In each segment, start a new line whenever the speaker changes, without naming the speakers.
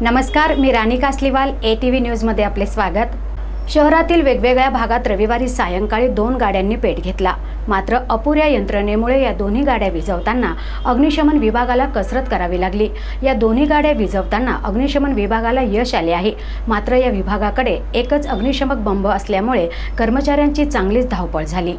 नमस्कार मी Rani Kasliwal A T V न्यूजमध्ये आपले स्वागत. शहरातील वेगवेगळ्या भागात रविवारी सायंकाळी दोन गाड्यांनी पेट घेतला. मात्र अपुऱ्या यंत्रणेमुळे या दोन्ही गाड्या विझवताना अग्निशमन विभागाला कसरत करावी लागली. या दोन्ही गाड्या विझवताना अग्निशमन विभागाला यश आले आहे. मात्र या विभागाकडे एकच अग्निशमक बंब असल्यामुळे कर्मचाऱ्यांची चांगलीच धावपळ झाली.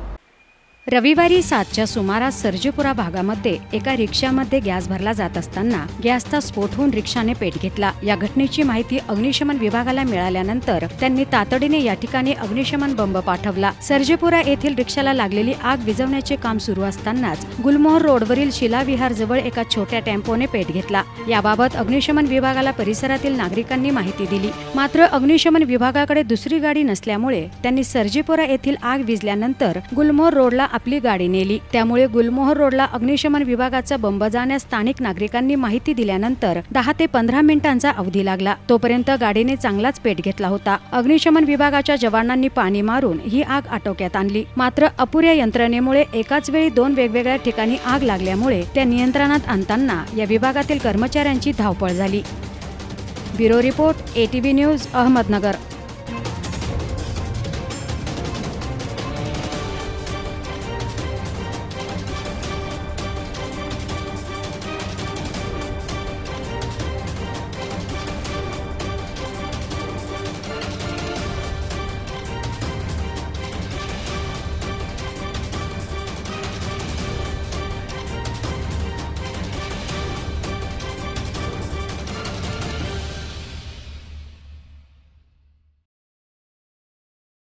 रविवारी सातच्या सुमारास सर्जेपुरा भागामध्ये एका रिक्षामध्ये गॅस भरला जात असताना गॅसचा स्फोट होऊन रिक्षाने पेट घेतला. या घटनेची माहिती अग्निशमन विभागाला मिळाल्यानंतर त्यांनी तातडीने या ठिकाणी अग्निशमन बंब पाठवला. सर्जेपुरा येथील रिक्षाला लागलेली आग विझवण्याचे काम सुरू असतानाच गुलमोहर रोडवरील शिलाविहार जवळ एका छोट्या टेम्पोने पेट घेतला. याबाबत अग्निशमन विभागाला परिसरातील नागरिकांनी माहिती दिली. मात्र अग्निशमन विभागाकडे दुसरी गाडी नसल्यामुळे त्यांनी सर्जेपुरा येथील आग विजल्यानंतर गुलमोहर रोडला आपली गाडी नेली. त्यामुळे गुलमोहर रोडला अग्निशमन विभागाचा बंब जाण्यास स्थानिक नागरिकांनी माहिती दिल्यानंतर दहा ते पंधरा मिनिटांचा अवधी लागला. तोपर्यंत गाडीने चांगलाच पेट घेतला होता. अग्निशमन विभागाच्या जवानांनी पाणी मारून ही आग आटोक्यात आणली. मात्र अपुऱ्या यंत्रणेमुळे एकाच वेळी दोन वेगवेगळ्या ठिकाणी आग लागल्यामुळे त्या नियंत्रणात आणताना या विभागातील कर्मचाऱ्यांची धावपळ झाली. Bureau report ATV news Ahmednagar.